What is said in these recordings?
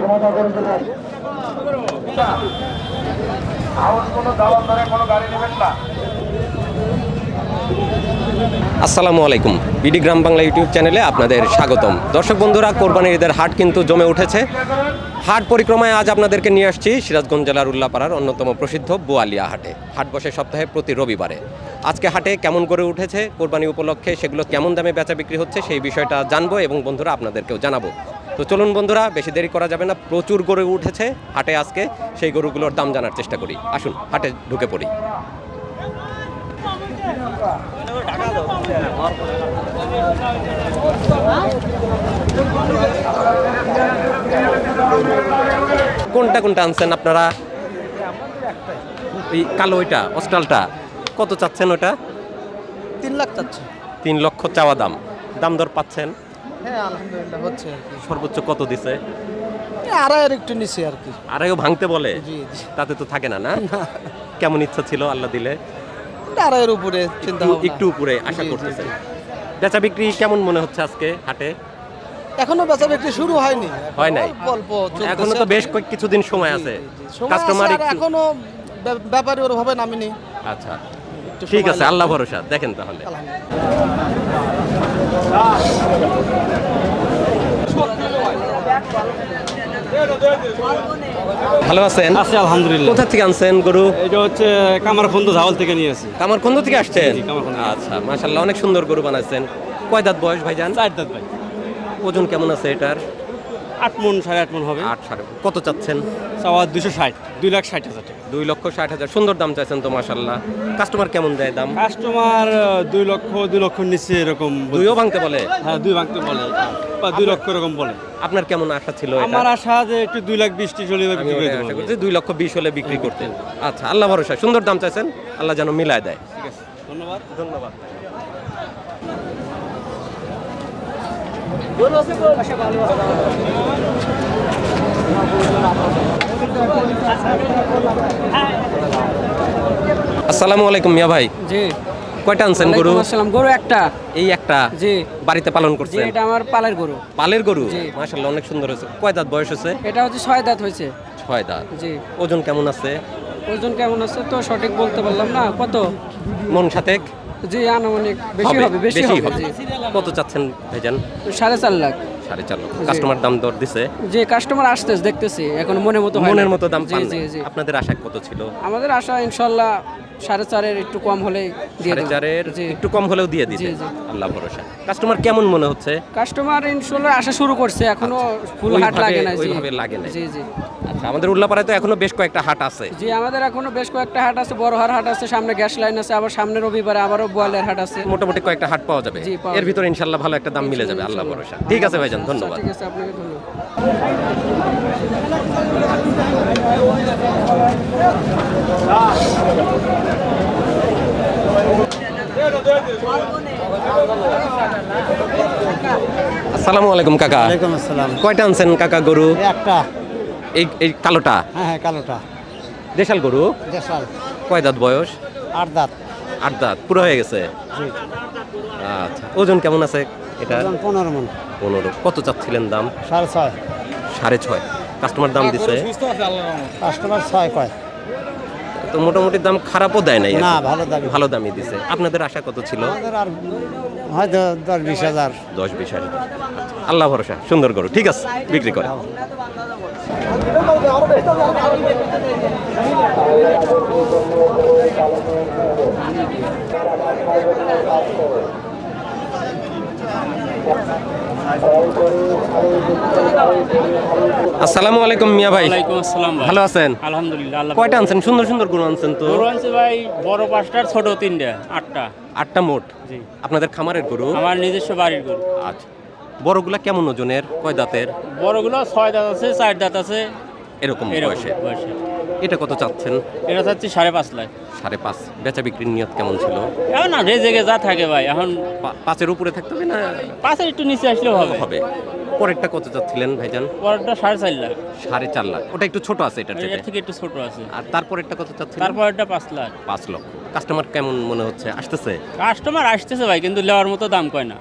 সমাধান করে দেবেন আসসালামু আলাইকুম। বিডি গ্রাম বাংলা ইউটিউব চ্যানেলে আপনাদের স্বাগতম। দর্শক বন্ধুরা, কোরবানির ঈদের হাট কিন্তু জমে উঠেছে। হাট পরিক্রমায় আজ আপনাদেরকে নিয়ে আসছি সিরাজগঞ্জ জেলার উল্লাপাড়ার অন্যতম প্রসিদ্ধ বোয়ালিয়া হাটে। হাট বসে সপ্তাহে প্রতি রবিবারে। আজকে হাটে কেমন করে উঠেছে, কোরবানি উপলক্ষে সেগুলো কেমন দামে বেচা বিক্রি হচ্ছে সেই বিষয়টা জানব এবং বন্ধুরা আপনাদেরকেও জানাব। তো চলুন বন্ধুরা বেশি দেরি করা যাবে না। প্রচুর গরু উঠেছে হাটে আজকে সেই গরুগুলোর দাম জানার চেষ্টা করি। আসুন হাটে ঢুকে পড়ি। কোনটা কোনটা আনছেন আপনারা? এই কালো ওইটা অস্টালটা কত চাচ্ছেন ওটা তিন লাখ চাচ্ছে। তিন লক্ষ চাওয়া দাম। দাম দর পাচ্ছেন? হ্যাঁ আলহামদুলিল্লাহ হচ্ছে আর কি। সর্বোচ্চ কত দিছে? আড়াইয়ের একটু নিচে আর কি। আরেও ভাঙতে বলে? জি জি। তাতে তো থাকে না না? কেমন ইচ্ছা ছিল আল্লাহ দিলে? আড়াইয়ের উপরে চিন্তা একটু- উপরে আশা করতেছেন বেচা বিক্রি কেমন মনে হচ্ছে আজকে হাটে? এখনও বেচা বিক্রি শুরু হয়নি। হয় নাই? অল্প এখনও তো বেশ কয়েক কিছুদিন সময় আছে। কাস্টমার এখনও ব্যা- ব্যাপারী ওরভাবে নামিনি। আচ্ছা। একটু ঠিক আছে আল্লাহ ভরসা। দেখেন তাহলে। ভালো আছেন? আছে আলহামদুলিল্লাহ। কোথা থেকে আনছেন গরু? এটা হচ্ছে কামারখন্দ ঝাওয়াল থেকে নিয়েছি কামারখন্দ থেকে আসছেন। আচ্ছা মাশাল্লাহ অনেক সুন্দর গরু বানাইছেন। কয় দাঁত বয়স ভাইজান? চার দাঁত ভাই। ওজন কেমন আছে এটার? আট মন সাড়ে আট মন হবে। আট সাড়ে কত চাচ্ছেন? চাওয়া দুশো ষাট দুই লাখ ষাট হাজার টাকা। দুই লক্ষ ষাট হাজার। সুন্দর দাম চাইছেন তো মাশাল্লাহ কাস্টমার কেমন দেয় দাম? কাস্টমার দুই লক্ষ দুই লক্ষ নিচে এরকম দুইও ভাঙতে বলে? হ্যাঁ দুই ভাঙতে বলে। বা দুই লক্ষ এরকম বলে। আপনার কেমন আশা ছিল? আমার আশা যে একটু দুই লাখ বিশ ত্রিশ হলে বিক্রি করে দেবো দুই লক্ষ বিশ হলে বিক্রি করতেন আচ্ছা আল্লাহ ভরসা। সুন্দর দাম চাইছেন আল্লাহ যেন মিলায় দেয়। ঠিক আছে। ধন্যবাদ। ধন্যবাদ। আসসালামু আলাইকুম মিয়া ভাই। জি। কয়টা আনছেন গরু? আসসালাম গরু একটা। এই একটা জি। বাড়িতে পালন করছেন। এটা আমার পালের গরু। পালের গরু। মাশাআল্লাহ অনেক সুন্দর হয়েছে। কয় দাঁত বয়স হয়েছে? এটা হচ্ছে ছয় দাঁত হয়েছে। ছয় দাঁত। জি। ওজন কেমন আছে? ওজন কেমন আছে তো সঠিক বলতে পারলাম না। কত? মন সাথে জি আনুমানিক বেশি হবে বেশি হবে কত চাচ্ছেন ভাইজান? সাড়ে চার লাখ। সাড়ে চার লক্ষ কাস্টমার দাম দর দিছে? যে কাস্টমার আসতেছে দেখতেছি এখন মনের মতো মনের মতো দাম জি পান জি আপনাদের আশা কত ছিল? আমাদের আশা ইনশাল্লাহ সাড়ে চারের একটু কম হলে দিয়ে সাড়ে চারের একটু কম হলেও দিয়ে দিতে। আল্লাহ ভরসা। কাস্টমার কেমন মনে হচ্ছে? কাস্টমার ইনশাল্লাহ আসা শুরু করছে এখনও ফুল হাট লাগে না লাগে নাই। জি জি। আচ্ছা আমাদের উল্লাপাড়ায় তো এখনও বেশ কয়েকটা হাট আছে। জি আমাদের এখনও বেশ কয়েকটা হাট আছে বড় হার হাট আছে সামনে গ্যাস লাইন আছে আবার সামনে রবিবারে আবারও বোয়ালের হাট আছে। মোটামুটি কয়েকটা হাট পাওয়া যাবে। এর। ভিতরে ইনশাল্লাহ ভালো একটা দাম মিলে যাবে আল্লাহ ভরসা। ঠিক আছে ভাইজান ধন্যবাদ। ঠিক আছে আপনাকে ধন্যবাদ। আসসালামু আলাইকুম কাকা। ওয়ালাইকুম আসসালাম। কয়টা আনছেন কাকা গরু? একটা। এই এই কালোটা? হ্যাঁ হ্যাঁ কালোটা। দেশাল গরু? দেশাল। কয় দাঁত বয়স? আট দাঁত। আট দাঁত পুরো হয়ে গেছে? আচ্ছা ওজন কেমন আছে এটা? পনেরো মন। পনেরো। কত চাচ্ছিলেন দাম? সাড়ে ছয়। সাড়ে ছয়। কাস্টমার দাম দিছে? কাস্টমার ছয় কয়। তো মোটামুটি দাম খারাপও দেয় নাই? না ভালো দাবি ভালো দামই দিছে। আপনাদের আশা কত ছিল? আর হয়তো দশ বিশ হাজার। দশ বিশ হাজার। আল্লাহ ভরসা সুন্দর গরু ঠিক আছে বিক্রি করে আসসালামু আলাইকুম মিয়া ভাই। ওয়ালাইকুম আসসালাম ভালো আছেন? আলহামদুলিল্লাহ আল্লাহ কয়টা আনছেন? সুন্দর সুন্দর গরু আনছেন তো? গরু আনছে ভাই বড় পাঁচটা ছোট তিনটা আটটা। আটটা মোট? জি। আপনাদের খামারের গরু? আমার নিজস্ব বাড়ির গরু। আচ্ছা। বড়গুলা কেমন ওজনের? কয় দাঁতের? বড়গুলো ছয় দাঁত আছে চার দাঁত আছে। এরকম বয়সে। এটা কত চাচ্ছেন? এটা চাচ্ছি সাড়ে পাঁচ লাখ। সাড়ে পাঁচ। বেচা বিক্রির নিয়ত কেমন ছিল? এখন না রেজেগে যা থাকে ভাই এখন পাঁচের উপরে থাকতে হবে না? পাঁচের একটু নিচে আসলেও হবে। হবে। পরেরটা কত চাচ্ছিলেন ভাইজান? পরেরটা সাড়ে চার লাখ। সাড়ে চার লাখ। ওটা একটু ছোট আছে এটার এর থেকে একটু ছোট আছে। আর তারপরেরটা কত চাচ্ছিলেন? তারপরেরটা পাঁচ লাখ। পাঁচ লক্ষ। কাস্টমার কেমন মনে হচ্ছে? আসতেছে? কাস্টমার আসতেছে ভাই কিন্তু লেওয়ার মতো দাম কয় না।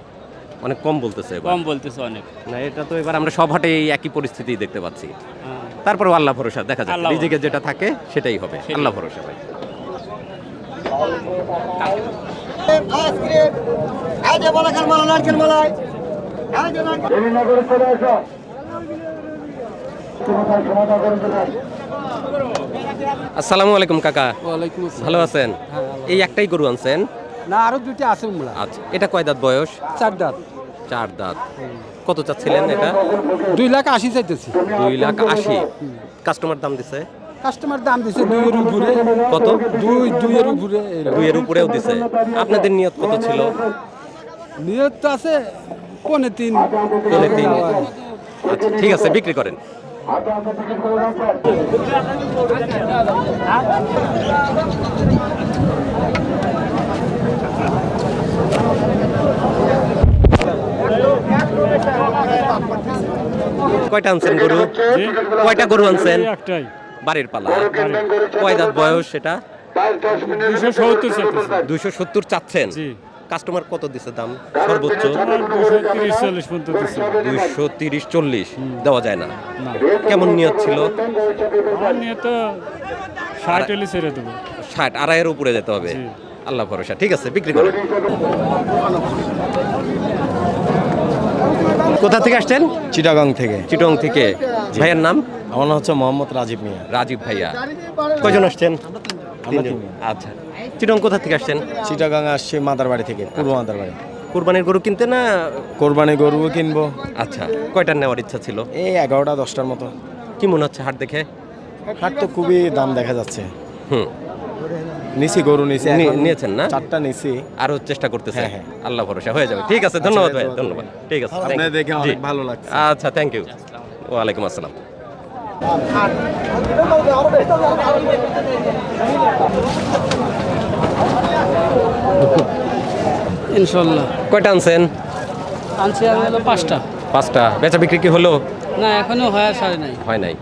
অনেক কম বলতেছে কম বলতেছে অনেক। না এটা তো এবার আমরা সব হাটে এই একই পরিস্থিতি দেখতে পাচ্ছি। হ্যাঁ। তারপরে আল্লাহ ভরসা দেখা যাক। নিজেকে যেটা থাকে সেটাই হবে। আল্লাহ ভরসা ভাই। আসসালামু আলাইকুম কাকা। ভালো আছেন? এই একটাই গরু আনছেন। না আরও দুইটা আছে উমলা আচ্ছা এটা কয় দাঁত বয়স? চার দাঁত। চার দাঁত। কত চাচ্ছিলেন এটা? দুই লাখ আশি চাইতেছি। দুই লাখ আশি। কাস্টমার দাম দিছে? কাস্টমার দাম দিছে দুইয়ের উপরে। কত? দুই দুইয়ের উপরে। দুইয়ের উপরেও দিছে। আপনাদের নিয়ত কত ছিল? নিয়ত তো আছে পনে তিন। পৌনে তিন। আচ্ছা ঠিক আছে বিক্রি করেন। কয়টা আনছেন গরু? কয়টা গরু আনছেন? একটাই। বাড়ির পালা। কয় দাঁত বয়স সেটা? দুশো সত্তর চাইতেছে দুইশো সত্তর চাচ্ছেন? কাস্টমার কত দিছে দাম? সর্বোচ্চ? দুশো তিরিশ চল্লিশ পর্যন্ত দিচ্ছে দুইশো তিরিশ চল্লিশ। দেওয়া যায় না। কেমন নিয়ত ছিল? ষাট আড়াইয়ের উপরে যেতে হবে। আল্লাহ ভরসা। ঠিক আছে বিক্রি করেন। কোথা থেকে আসছেন? চিটাগাং থেকে। চিটং থেকে। ভাইয়ের নাম? আমার নাম হচ্ছে মোহাম্মদ রাজীব মিয়া। রাজীব ভাইয়া। কয়জন আসছেন। আচ্ছা। চিটং কোথা থেকে আসছেন? চিটাগাং আসছে মাদারবাড়ি থেকে পূর্ব মাদারবাড়ি। কোরবানির গরু কিনতে না কোরবানি গরুও কিনবো। আচ্ছা কয়টার নেওয়ার ইচ্ছা ছিল? এই এগারোটা দশটার মতো। কি মনে হচ্ছে হাট দেখে? হাট তো খুবই দাম দেখা যাচ্ছে। হুম। নিছি গরু নিছি নিয়েছেন না? চারটা নিছি। আরও চেষ্টা করতেছে। হ্যাঁ, হ্যাঁ। আল্লাহ ভরসা হয়ে যাবে। ঠিক আছে ধন্যবাদ ভাই ধন্যবাদ। ঠিক আছে you। দেখে অনেক ভালো লাগছে। আচ্ছা থ্যাংক ইউ ওয়ালাইকুম আসসালাম। ইনশাল্লাহ কয়টা আনছেন? আনছি আমি হলো পাঁচটা। পাঁচটা। বেচা বিক্রি কি হলো? না এখনও হয় সাড়ে নাই। হয় নাই।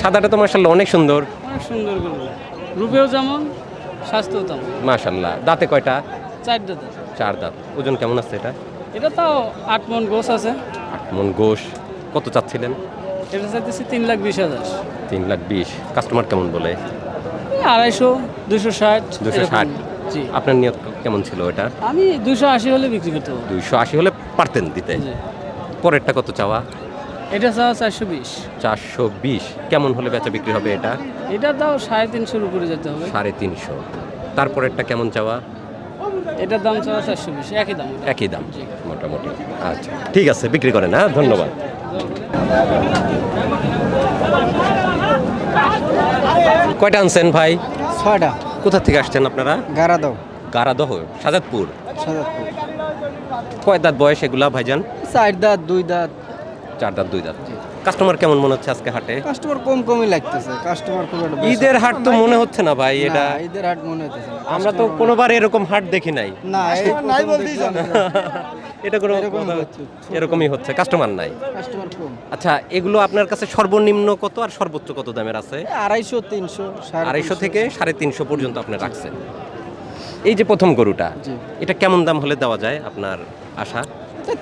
সাদাটা তো মার্শাল্লাহ অনেক সুন্দর। অনেক সুন্দর রূপেও যেমন স্বাস্থ্যও তেমন মার্শাল্লাহ দাঁতে কয়টা? চার দাঁত। চার দাঁত। ওজন কেমন আছে এটা? এটা তাও আট মন গোছ আছে। আট মন গোশ কত চাচ্ছিলেন? এটা চাইতেছি তিন লাখ বিশ হাজার। তিন লাখ বিশ। কাস্টমার কেমন বলে? আড়াইশো দুশো ষাট দুশো ষাট। জি। আপনার নিয়ত কেমন ছিল এটা? আমি দুশো আশি হলে বিক্রি করতে দুইশো আশি হলে পারতেন দিতে। পরেরটা কত চাওয়া? এটা চাও চারশো বিশ। চারশো বিশ। কেমন হলে বেচা বিক্রি হবে এটা? এটা তাও সাড়ে তিনশোর উপরে যেতে হবে। সাড়ে তিনশো। তারপরেরটা কেমন চাওয়া? এটার দাম চাওয়া চারশো বিশ একই দাম একই দাম মোটামুটি। আচ্ছা ঠিক আছে বিক্রি করেন হ্যাঁ ধন্যবাদ। কয়টা আনছেন ভাই? ছয়টা। কোথা থেকে আসছেন আপনারা? গাড়া দাও গারাদহ সাজাদপুর। সাজাদপুর। কয় দাঁত বয়স এগুলা ভাইজান? চার দাঁত দুই দাঁত। চার দাঁত দুই দাঁত। কাস্টমার কেমন মনে হচ্ছে আজকে হাটে? কাস্টমার কম কমই লাগতেছে। কাস্টমার খুব একটা ঈদের হাট তো মনে হচ্ছে না ভাই এটা ঈদের হাট মনে না। আমরা তো কোনোবার এরকম হাট দেখি নাই। না নাই বলতেই এটা কোনো এরকমই হচ্ছে। এরকমই হচ্ছে কাস্টমার নাই। কাস্টমার কম। আচ্ছা এগুলো আপনার কাছে সর্বনিম্ন কত আর সর্বোচ্চ কত দামের আছে? আড়াইশো তিনশো আড়াইশো। থেকে সাড়ে তিনশো পর্যন্ত আপনি রাখছেন। এই যে প্রথম গরুটা এটা কেমন দাম হলে দেওয়া যায় আপনার আশা?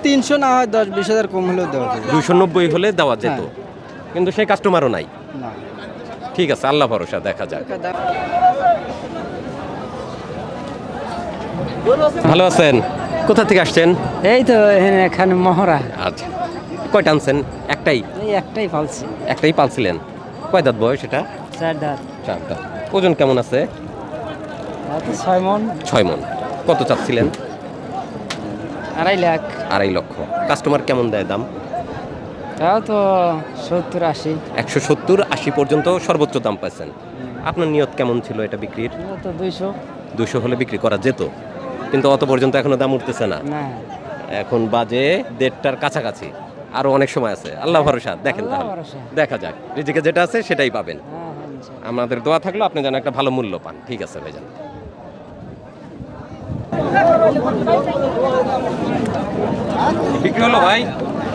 তিনশো না হয় দশ বিশ হাজার কম হলেও দেওয়া যাবে দুইশো নব্বই হলে দেওয়া যেত। হ্যাঁ। কিন্তু সেই কাস্টমারও নাই। ঠিক আছে আল্লাহ ভরসা দেখা যাক। ভালো আছেন? কোথা থেকে আসছেন? এই তো এখানে এখানে মহড়া। আচ্ছা। কয়টা আনছেন? একটাই? এই একটাই পালছি। একটাই পালছিলেন। কয় দাঁত বয়স এটা? চার দাঁত। চার দাঁত। ওজন কেমন আছে? ছয় মন। ছয় মন। কত চাচ্ছিলেন? আড়াই লাখ। আড়াই লক্ষ। কাস্টমার কেমন দেয় দাম? তাও তো সত্তর আশি। একশো সত্তর আশি পর্যন্ত সর্বোচ্চ দাম পাচ্ছেন। আপনার নিয়ত কেমন ছিল এটা বিক্রির? তো দুইশো। দুশো হলে বিক্রি করা যেত। কিন্তু অত পর্যন্ত এখনও দাম উঠতেছে না। এখন বাজে দেড়টার কাছাকাছি। আরও অনেক সময় আছে। আল্লাহ ভরসা। দেখেন তাহলে। দেখা যাক। রিজিকে যেটা আছে সেটাই পাবেন। হ্যাঁ, হ্যাঁ, আমাদের দোয়া থাকল আপনি যেন একটা ভালো মূল্য পান। ঠিক আছে ভাইজান। বিক্রি হলো ভাই?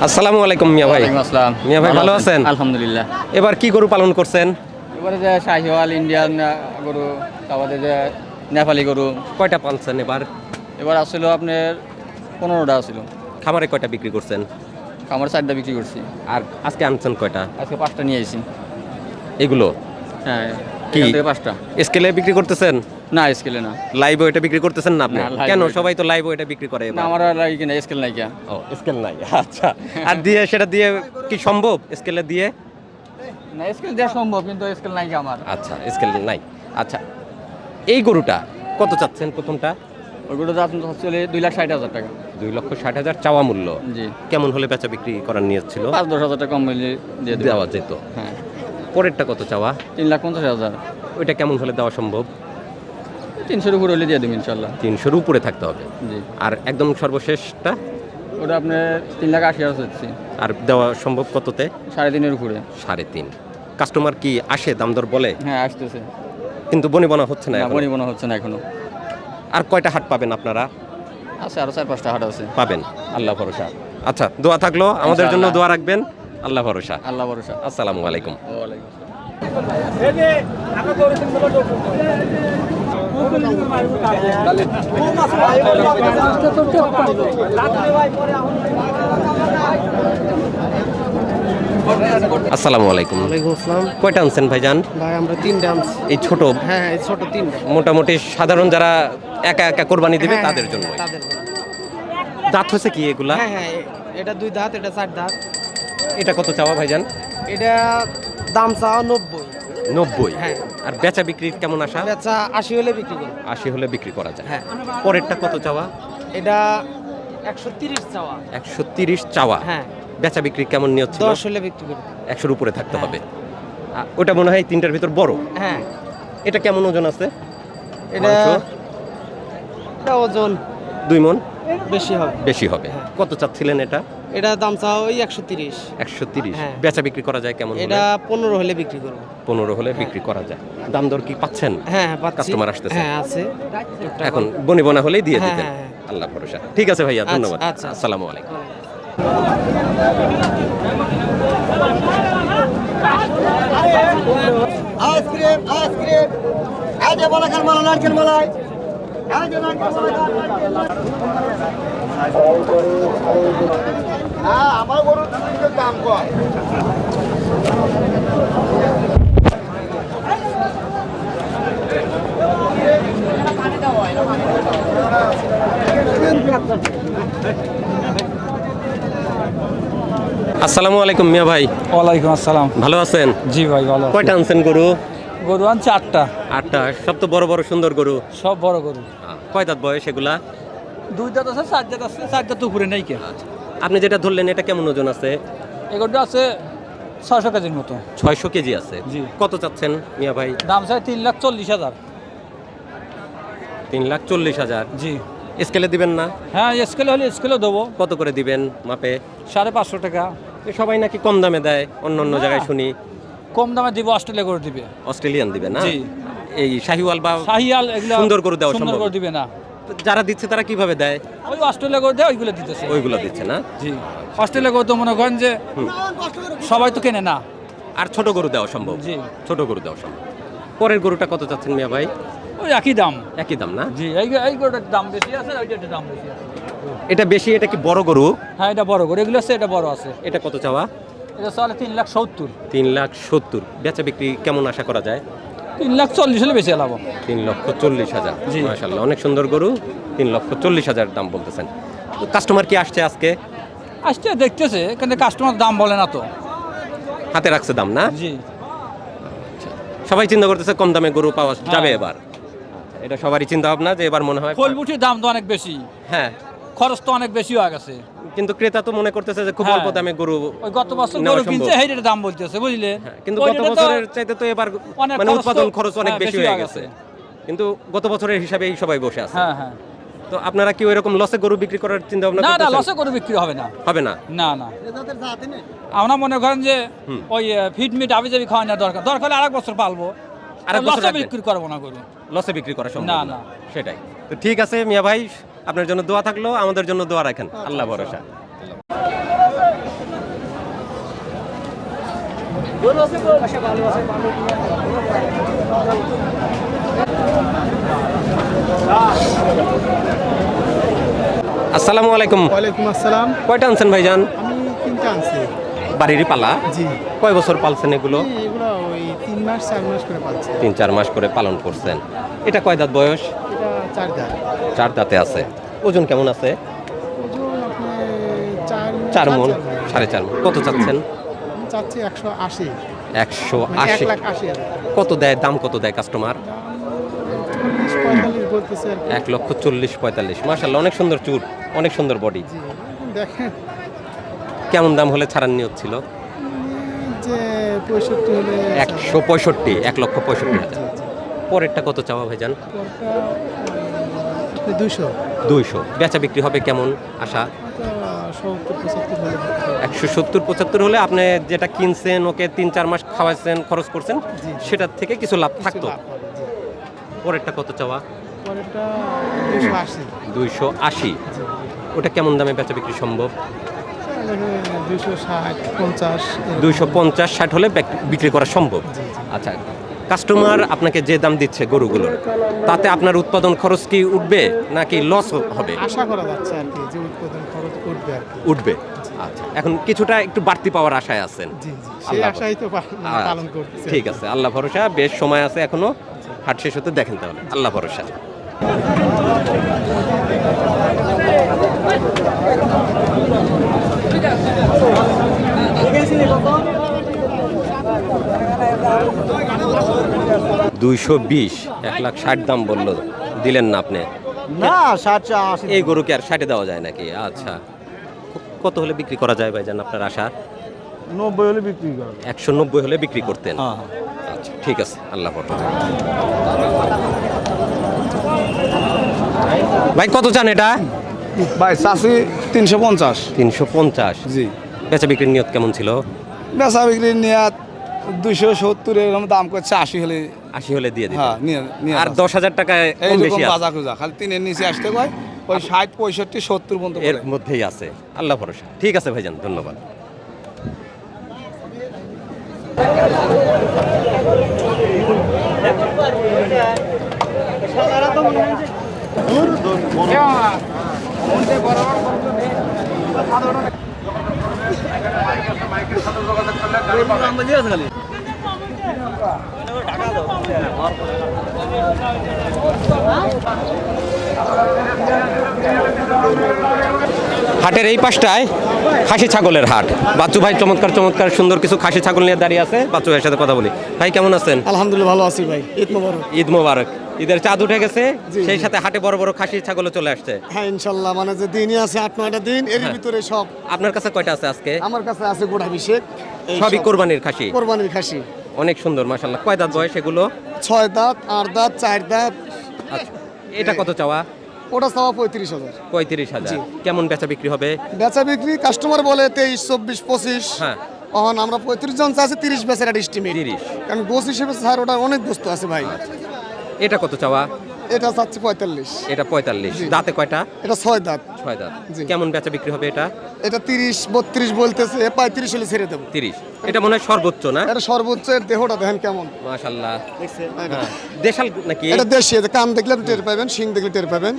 আসসালামু আলাইকুম মিয়া ভাই। আসসালাম। মিয়া ভাই ভালো আছেন? আলহামদুলিল্লাহ। এবার কি গরু পালন করছেন? এবারে যে শাহিওয়াল ইন্ডিয়ান গরু তারপরে যে নেপালি গরু। কয়টা পালছেন এবার? এবার আসছিল আপনার পনেরোটা আসছিল। খামারে কয়টা বিক্রি করছেন? আমার চারটা বিক্রি করছি। আর আজকে আনছেন কয়টা? আজকে পাঁচটা নিয়ে আসি এগুলো? হ্যাঁ কি? পাঁচটা। স্কেলে বিক্রি করতেছেন? না স্কেলে না। লাইভ ওয়েটে বিক্রি করতেছেন না আপনি? কেন? সবাই তো লাইভ ওয়েটে বিক্রি করে না আমার লাগে কিনা স্কেল নাই কিয়া। ও স্কেল নাই আচ্ছা। আর দিয়ে সেটা দিয়ে কি সম্ভব? স্কেলে দিয়ে? না স্কেল দেওয়া সম্ভব কিন্তু স্কেল নাই কি আমার। আচ্ছা স্কেল নাই। আচ্ছা এই গরুটা কত চাচ্ছেন প্রথমটা? ওই গরুটা আপনার হচ্ছে দুই লাখ ষাট হাজার টাকা। দুই লক্ষ ষাট হাজার চাওয়া মূল্য। জি। কেমন হলে বেচা বিক্রি করার নিয়ত ছিল? পাঁচ দশ হাজার টাকা কম মিলিয়ে দিয়ে দেওয়া যেত। হ্যাঁ। পরেরটা কত চাওয়া? তিন লাখ পঞ্চাশ হাজার। ওইটা কেমন হলে দেওয়া সম্ভব? তিনশোর উপরে হলে দিয়ে দেবো ইনশাল্লাহ তিনশোর উপরে থাকতে হবে। জি। আর একদম সর্বশেষটা? ওটা আপনার তিন লাখ আশি হাজার হচ্ছে। আর দেওয়া সম্ভব কততে? সাড়ে তিনের উপরে। সাড়ে তিন। কাস্টমার কি আসে দাম দর বলে? হ্যাঁ আসতেছে। কিন্তু বনি বনা হচ্ছে না না এখনও। বনি মনে হচ্ছে না এখনও। আর কয়টা হাট পাবেন আপনারা? আছে আরও চার পাঁচটা হাট আছে। পাবেন। আল্লাহ ভরসা। আচ্ছা দোয়া থাকল। আমাদের জন্য ইনশাআল্লাহ। দোয়া রাখবেন। আল্লাহ ভরসা। আল্লাহ ভরসা। আসসালামু আলাইকুম। ওয়ালাইকুম আসসালাম। আসসালামু আলাইকুম। ওয়ালাইকুম আসসালাম। কয়টা আনছেন ভাইজান? ভাই আমরা তিনটা আনছি। এই ছোট? হ্যাঁ এই ছোট তিনটা। মোটামুটি সাধারণ যারা একা একা কোরবানি দিবে হ্যাঁ, তাদের হ্যাঁ, জন্য। তাদের দাঁত হয়েছে কি এগুলা? হ্যাঁ হ্যাঁ এটা দুই দাঁত এটা চার দাঁত। এটা কত চাওয়া ভাইজান? এটা দাম চাওয়া নব্বই। নব্বই। হ্যাঁ। আর বেচা বিক্রি কেমন আসা বেচা আশি হলে বিক্রি করব আশি হলে বিক্রি করা যায়। হ্যাঁ। পরেরটা কত চাওয়া? এটা একশো তিরিশ চাওয়া। একশো তিরিশ চাওয়া। হ্যাঁ। বেচা বিক্রি কেমন নিয়ত ছিল? দশ হলে বিক্রি করব একশোর উপরে থাকতে হ্যাঁ। হবে। ওটা মনে হয় তিনটার ভিতর বড়। হ্যাঁ। এটা কেমন ওজন আছে? এটা ওজন দুই মন? বেশি হবে। বেশি হবে। কত চাচ্ছিলেন এটা? এটা দাম চাওয়া ওই একশো তিরিশ। একশো তিরিশ। হ্যাঁ। বেচা বিক্রি করা যায় কেমন এটা পনেরো হলে বিক্রি করব। পনেরো হলে বিক্রি করা যায়। দাম দর কি পাচ্ছেন? হ্যাঁ হ্যাঁ কাস্টমার আসতেছে। হ্যাঁ আছে। এখন বনি বনা হলেই দিয়ে হ্যাঁ, দিতেন। হ্যাঁ, হ্যাঁ। আল্লাহ ভরসা। ঠিক আছে ভাইয়া আচ্ছা, ধন্যবাদ। আচ্ছা। আসসালামু আলাইকুম। Ice cream ice cream. যে বলা খান মালা নারকেল মালাই। আমার গরুর দাম কম আসসালামু আলাইকুম মিয়া ভাই। ওয়ালাইকুম আসসালাম। ভালো আছেন? জি ভাই ভালো কয়টা আনছেন গরু? গরু আনছে আটটা। আটটা। সব তো বড় বড় সুন্দর গরু। সব বড় গরু। কয় দাঁত বয়স এগুলা? দুই দাঁত আছে চার দাঁত আছে চার দাঁত উপরে নেই কে। আপনি যেটা ধরলেন এটা কেমন ওজন আছে? গরুটা আছে ছয়শো কেজির মতো। ছয়শো কেজি আছে। জি। কত চাচ্ছেন মিয়া ভাই? দাম চাই তিন লাখ চল্লিশ হাজার। তিন লাখ চল্লিশ হাজার? জি। স্কেলে দিবেন না? হ্যাঁ স্কেলে হলে স্কেলেও দেবো। কত করে দিবেন মাপে? সাড়ে পাঁচশো টাকা। এ সবাই নাকি কম দামে দেয় অন্য অন্য জায়গায় শুনি। কম দামে দিব অস্ট্রেলিয়া করে দিবে। অস্ট্রেলিয়ান দিবে না। এই শাহিওয়াল বা শাহিয়াল এগুলো সুন্দর করে দেওয়া সুন্দর সম্ভব। করে দিবে না। যারা দিচ্ছে তারা কীভাবে দেয়? ওই অস্ট্রেলিয়া করে দেয় ওইগুলো দিতেছে। ওইগুলো দিচ্ছে না? জি। অস্ট্রেলিয়া করে তো মনে করেন যে সবাই তো কেনে না। আর ছোট গরু দেওয়া সম্ভব? জি। ছোট গরু দেওয়া সম্ভব। পরের গরুটা কত চাচ্ছেন মিয়া ভাই? ওই একই দাম। একই দাম না? জি এই এই গরুটার দাম বেশি আছে আর ওইটার দাম বেশি আছে। এটা বেশি এটা কি বড় গরু? হ্যাঁ এটা বড় গরু। এগুলো আছে এটা বড় আছে। এটা কত চাওয়া? এটা চলে তিন লাখ সত্তর। তিন লাখ সত্তর। বেচা বিক্রি কেমন আশা করা যায়? তিন লাখ চল্লিশ হলে বেশি লাভ তিন লক্ষ চল্লিশ হাজার জি। মাশাল্লাহ অনেক সুন্দর গরু তিন লক্ষ চল্লিশ হাজার দাম বলতেছেন। কাস্টমার কি আসছে আজকে? আসছে দেখতেছে কিন্তু কাস্টমার দাম বলে না তো। হাতে রাখছে দাম না? জি। সবাই চিন্তা করতেছে কম দামে গরু পাওয়া যাবে হ্যাঁ। এবার। এটা সবারই চিন্তা ভাবনা যে এবার মনে হয় ফলবুটির দাম তো অনেক বেশি। হ্যাঁ। খরচ তো অনেক বেশি হয়ে গেছে কিন্তু ক্রেতা তো মনে করতেছে যে খুব হ্যাঁ। অল্প দামে গরু ওই গত বছর গরু। কিনছে হেইটার দাম বলতেছে বুঝলে? হ্যাঁ, কিন্তু গত বছরের চাইতে তো এবার মানে উৎপাদন খরচ অনেক হ্যাঁ, বেশি হয়ে গেছে। কিন্তু গত বছরের হিসাবে এই সবাই বসে আছে। হ্যাঁ হ্যাঁ। তো আপনারা কি ওইরকম লসে গরু বিক্রি করার চিন্তা ভাবনা না না লসে গরু বিক্রি হবে না। হবে না? না না। আমরা মনে করেন যে ওই ফিট মিট আবি যাবি দরকার। দরকার হলে আরেক বছর পালবো। বছর লসে বিক্রি করব না গরু। লসে বিক্রি করা সম্ভব না। না। সেটাই। তো ঠিক আছে মিয়া ভাই আপনার জন্য দোয়া থাকল আমাদের জন্য দোয়া রাখেন। আল্লাহ ভরসা। আসসালামু আলাইকুম। ওয়ালাইকুম আসসালাম। কয়টা আনছেন ভাইজান? আমি তিনটা আনছি। বাড়িরই পালা? জি। কয় বছর পালছেন এগুলো? এগুলো ওই তিন মাস চার মাস করে পাচ্ছি তিন চার মাস করে পালন করছেন। এটা কয় দাঁত বয়স? চার দাঁত। চার দাঁতে আছে। ওজন কেমন আছে? চার মন। সাড়ে চার মন। কত চাচ্ছেন? চাচ্ছি একশো আশি। একশো মানে আশি। কত দেয় দাম কত দেয় কাস্টমার এক লক্ষ চল্লিশ পঁয়তাল্লিশ। মার্শাল্লাহ অনেক সুন্দর চুট অনেক সুন্দর বডি দেখেন। কেমন দাম হলে ছাড়ার নিয়ত ছিল? হলে একশো পঁয়ষট্টি এক লক্ষ পঁয়ষট্টি হাজার। পরেরটা কত চাওয়া ভাইজান? দুইশো। দুইশো। বেচা বিক্রি হবে কেমন আশা? একশো সত্তর পঁচাত্তর হলে আপনি যেটা কিনছেন ওকে তিন চার মাস খাওয়াইছেন খরচ করছেন সেটার থেকে কিছু লাভ থাকতো। পরেরটা কত চাওয়া? দুইশো আশি। ওটা কেমন দামে বেচা বিক্রি সম্ভব? দুইশো ষাট পঞ্চাশ। দুইশো পঞ্চাশ ষাট হলে বিক- বিক্রি করা সম্ভব। আচ্ছা কাস্টমার আপনাকে যে দাম দিচ্ছে গরুগুলোর তাতে আপনার উৎপাদন খরচ কি উঠবে নাকি লস হবে? আশা করা যাচ্ছে আর কি যে উৎপাদন খরচ করবে আর কি। উঠবে? আচ্ছা এখন কিছুটা একটু বাড়তি পাওয়ার আশায় আছেন। জি জি সেই আশাই তো আচ্ছা, পালন করতেছে। ঠিক আছে আল্লাহ ভরসা বেশ সময় আছে এখনও। হাট শেষ হতে দেখেন তাহলে আল্লাহ ভরসা। দুইশো বিশ এক লাখ ষাট দাম বলল। দিলেন না আপনি? না ষাট এই গরুকে আর ষাটে দেওয়া যায় নাকি? আচ্ছা। কত হলে বিক্রি করা যায় ভাইজান আপনার আশা? নব্বই হলে বিক্রি একশো নব্বই হলে বিক্রি করতেন? আচ্ছা ঠিক আছে আল্লাহ ভাই কত চান এটা? ভাই চাষি তিনশো পঞ্চাশ। তিনশো পঞ্চাশ। জি। বেচা বিক্রির নিয়ত কেমন ছিল? বেচা বিক্রি নিয়ে দুইশো সত্তর এরকম দাম করছে আশি হলে আশি হলে দিয়ে দিন হ্যাঁ নিয়ে নিয়ে আর দশ হাজার টাকা কম এইরকম বেশি আছে। বাজা খুঁজা খালি তিনের নিচে আসতে কয় ওই ষাট পঁয়ষট্টি সত্তর পর্যন্ত এর। মধ্যেই আছে আল্লাহ ভরসা ঠিক আছে ভাইজান ধন্যবাদ হাটের এই পাশটায় খাসি ছাগলের হাট। বাচ্চু ভাই চমৎকার চমৎকার সুন্দর কিছু খাসি ছাগল নিয়ে দাঁড়িয়ে আছে। বাচ্চু ভাইয়ের সাথে কথা বলি। ভাই কেমন আছেন? আলহামদুলিল্লাহ ভালো আছি ভাই। ঈদ মোবারক। ঈদ মোবারক। ঈদের চাঁদ উঠে গেছে সেই সাথে হাটে বড় বড় খাসি ছাগলও চলে আসছে। হ্যাঁ ইনশাল্লাহ মানে যে দিনই আছে আট নয়টা দিন এর হ্যাঁ। ভিতরে সব। আপনার কাছে কয়টা আছে আজকে? আমার কাছে আছে গোড়া এই সবই সব কোরবানির খাসি? কোরবানির খাসি। অনেক সুন্দর মাশাল্লাহ কয় দাঁত বয়স এগুলো? ছয় দাঁত আট দাঁত চার দাঁত। আচ্ছা এটা কত চাওয়া? ওটা চাওয়া পঁয়ত্রিশ হাজার। পঁয়ত্রিশ হাজার। কেমন বেচা বিক্রি হবে? বেচা বিক্রি কাস্টমার বলে তেইশ চব্বিশ পঁচিশ। হ্যাঁ। তখন আমরা পঁয়ত্রিশ জন চাচ্ছি তিরিশ বেচের একটা। 30 কারণ গোস হিসেবে স্যার ওটা অনেক বস্তু আছে ভাই। এটা কত চাওয়া? এটা চাচ্ছি পঁয়তাল্লিশ। এটা পঁয়তাল্লিশ। দাঁতে কয়টা? এটা ছয় দাঁত। ছয় দাঁত। কেমন বেচা বিক্রি হবে এটা? এটা তিরিশ বত্রিশ বলতেছে পঁয়ত্রিশ হলে ছেড়ে দেবো। তিরিশ। এটা মনে হয় সর্বোচ্চ না? এটা সর্বোচ্চ এর দেহটা দেখেন কেমন। মাশাল্লাহ। এটা। হ্যাঁ। দেশাল নাকি? এটা দেশি এটা কান দেখলে আপনি টের পাবেন শিং দেখলে টের পাবেন।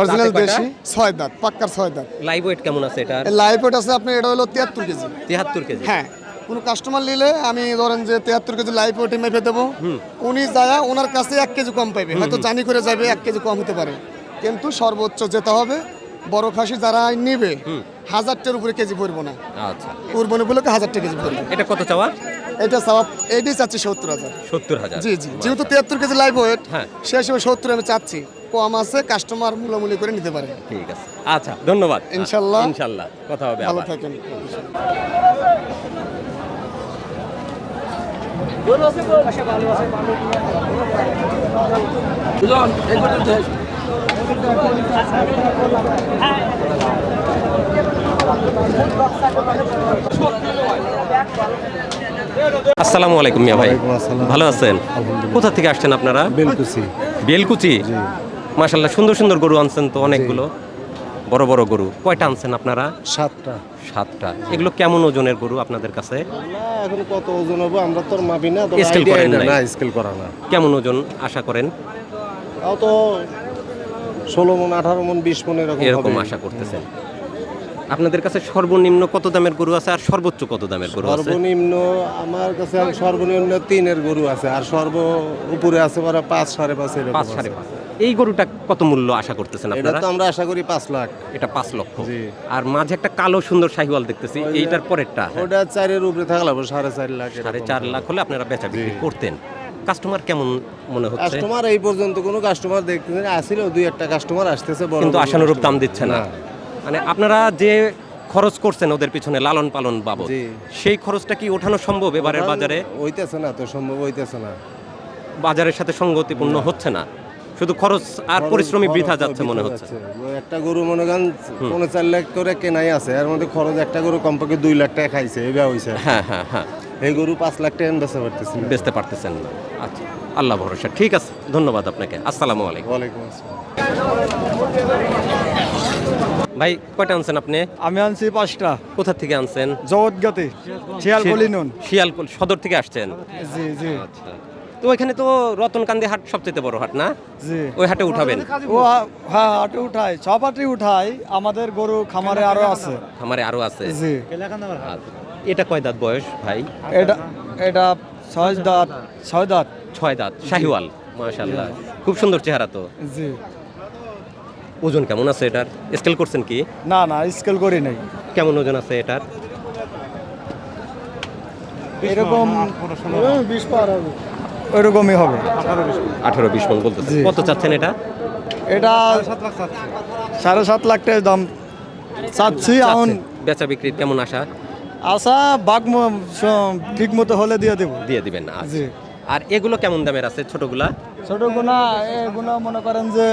অরিজিনাল? দেশি ছয় দাঁত পাক্কার ছয় দাঁত। লাইভ ওয়েট কেমন আছে এটা লাইভ ওয়েট আছে আপনার এটা হলো তিয়াত্তর কেজি। তিয়াত্তর কেজি। হ্যাঁ। কোনো কাস্টমার নিলে আমি ধরেন যে তেহাত্তর কেজি লাইফ ওয়েটে মেপে দেবো। উনি যায় ওনার কাছে এক কেজি কম পাইবে। হয়তো জানি করে যাবে এক কেজি কম হতে পারে। কিন্তু সর্বোচ্চ যেতে হবে বড় খাসি যারা নিবে হাজারটার উপরে কেজি পড়ব না। আচ্ছা। কুরবানি উপলক্ষে হাজারটা কেজি পড়বে। এটা কত চাওয়া? এটা চাওয়া এইটাই চাচ্ছি সত্তর হাজার। সত্তর হাজার। জি জি। যেহেতু তিয়াত্তর কেজি লাইভ ওয়েট হ্যাঁ। সে হিসেবে সত্তর আমি চাচ্ছি। কম আছে কাস্টমার মূলামূলি করে নিতে পারে। ঠিক আছে। আচ্ছা ধন্যবাদ। ইনশাল্লাহ। ইনশাল্লাহ। কথা হবে ভালো থাকেন। আসসালামু আলাইকুম মিয়া ভাই। ভালো আছেন? কোথা থেকে আসছেন আপনারা? বেলকুচি। বেলকুচি? মাশাল্লাহ সুন্দর সুন্দর গরু আনছেন তো অনেকগুলো। বড় বড় গরু। কয়টা আনছেন আপনারা? সাতটা। সাতটা। এগুলো কেমন ওজনের গরু আপনাদের কাছে? এখন কত ওজন হবে আমরা তো মাপি না Scale করেন না স্কেল করা না। কেমন ওজন আশা করেন? তাও তো ষোলো মন আঠারো মন বিশ মন এরকম এরকম। আশা করতেছেন। আপনাদের কাছে সর্বনিম্ন কত দামের গরু আছে আর সর্বোচ্চ কত দামের গরু আছে? সর্বনিম্ন আমার কাছে সর্বনিম্ন তিনের গরু আছে আর সর্ব উপরে আছে পাঁচ সাড়ে পাঁচ পাঁচ সাড়ে পাঁচ। এই গরুটা কত মূল্য আশা করতেছেন আপনারা? তো আমরা আশা করি পাঁচ লাখ। এটা পাঁচ লক্ষ। জি। আর মাঝে একটা কালো সুন্দর শাহিওয়াল দেখতেছি এইটার পরেরটা ওটা চারের উপরে থাকলে সাড়ে চার লাখ সাড়ে চার লাখ হলে আপনারা বেচা বিক্রি করতেন। কাস্টমার কেমন মনে হচ্ছে? কাস্টমার এই পর্যন্ত কোনো কাস্টমার দেখতে আসছিল দুই একটা কাস্টমার আসতেছে বড় কিন্তু আশানুরূপ দাম দিচ্ছে না। মানে আপনারা যে খরচ করছেন ওদের পিছনে লালন পালন বাবদ জি। সেই খরচটা কি ওঠানো সম্ভব এবারের বাজারে? হইতেছে না তো সম্ভব হইতেছে না। বাজারের সাথে সঙ্গতিপূর্ণ হচ্ছে না। শুধু খরচ আর পরিশ্রমী বৃথা যাচ্ছে মনে হচ্ছে। একটা গরু মনে করেন পনেরো চার লাখ করে কেনাই আছে এর মধ্যে খরচ একটা গরু কমপক্ষে দুই লাখ টাকা খাইছে এইবার হইছে। হ্যাঁ হ্যাঁ হ্যাঁ। এই গরু পাঁচ লাখ টাকা বেচতে পারতেছেন বেচতে পারতেছেন না। আচ্ছা আল্লাহ ভরসা। ঠিক আছে ধন্যবাদ আপনাকে। আসসালামু আলাইকুম। ওয়ালাইকুম আসসালাম। ভাই কয়টা আনছেন আপনি? আমি আনছি পাঁচটা। কোথা থেকে আনছেন? জগৎগাতে শিয়াল বলি নুন। শিয়ালকোল সদর থেকে আসছেন? জি জি। আচ্ছা। তো ওইখানে তো রতনকান্দি হাট সবচেয়ে বড় হাট না? জি। ওই হাটে উঠাবেন? ও হ্যাঁ, হ্যাঁ হাটে উঠাই। সব হাটে উঠাই। আমাদের গরু খামারে আরও আছে। খামারে আরও আছে? জি। এটা কয় দাঁত বয়স ভাই? এটা এটা ছয় দাঁত ছয় দাঁত। ছয় দাঁত। শাহিওয়াল মাশাল্লাহ খুব সুন্দর চেহারা তো। জি। ওজন কেমন আছে এটার? স্কেল করছেন কি? না না স্কেল করি নাই। কেমন ওজন আছে এটার? এরকম বিশ পার হবে। ওইরকমই হবে। আঠারো বিশ মন বলতেছে। জি। কত চাচ্ছেন এটা? এটা সাড়ে সাত লাখ টাকা দাম। চাচ্ছি এখন। বেচা বিক্রির কেমন আশা? আশা বাঘ ঠিক মতো হলে দিয়ে দেবো। দিয়ে দিবেন না জি। আর এগুলো কেমন দামের আছে ছোটগুলা? ছোট গুণা এগুলো মনে করেন যে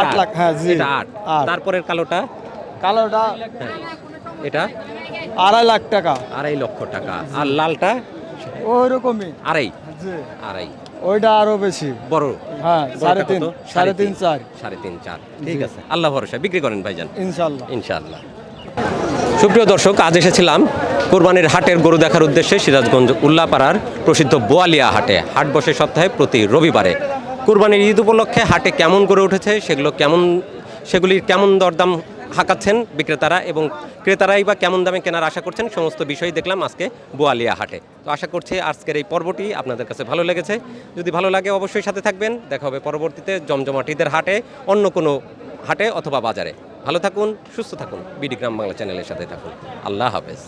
আট লাখ, হ্যাঁ, জি। এটা আট। আট। তারপরের কালোটা? কালোটা হ্যাঁ। এটা? আড়াই লাখ টাকা। আড়াই লক্ষ টাকা। আর লালটা? ওই রকমই আড়াই আড়াই। ওইটা আরও বেশি। বড়? হ্যাঁ সাড়ে তিন সাড়ে তিন চার। সাড়ে তিন চার। ঠিক আছে। আল্লাহ ভরসা। বিক্রি করেন ভাইজান। ইনশাল্লাহ ইনশাআল্লাহ। সুপ্রিয় দর্শক আজ এসেছিলাম কোরবানির হাটের গরু দেখার উদ্দেশ্যে সিরাজগঞ্জ উল্লাপাড়ার প্রসিদ্ধ বোয়ালিয়া হাটে। হাট বসে সপ্তাহে প্রতি রবিবারে। কোরবানির ঈদ উপলক্ষে হাটে কেমন গড়ে উঠেছে সেগুলো কেমন সেগুলির কেমন দরদাম হাঁকাচ্ছেন বিক্রেতারা এবং ক্রেতারাই বা কেমন দামে কেনার আশা করছেন সমস্ত বিষয় দেখলাম আজকে বোয়ালিয়া হাটে। তো আশা করছি আজকের এই পর্বটি আপনাদের কাছে ভালো লেগেছে। যদি ভালো লাগে অবশ্যই সাথে থাকবেন। দেখা হবে পরবর্তীতে জমজমাটিদের হাটে, অন্য কোনো হাটে অথবা বাজারে। ভালো থাকুন, সুস্থ থাকুন। বিডি গ্রাম বাংলা চ্যানেলের সাথে থাকুন। আল্লাহ হাফেজ।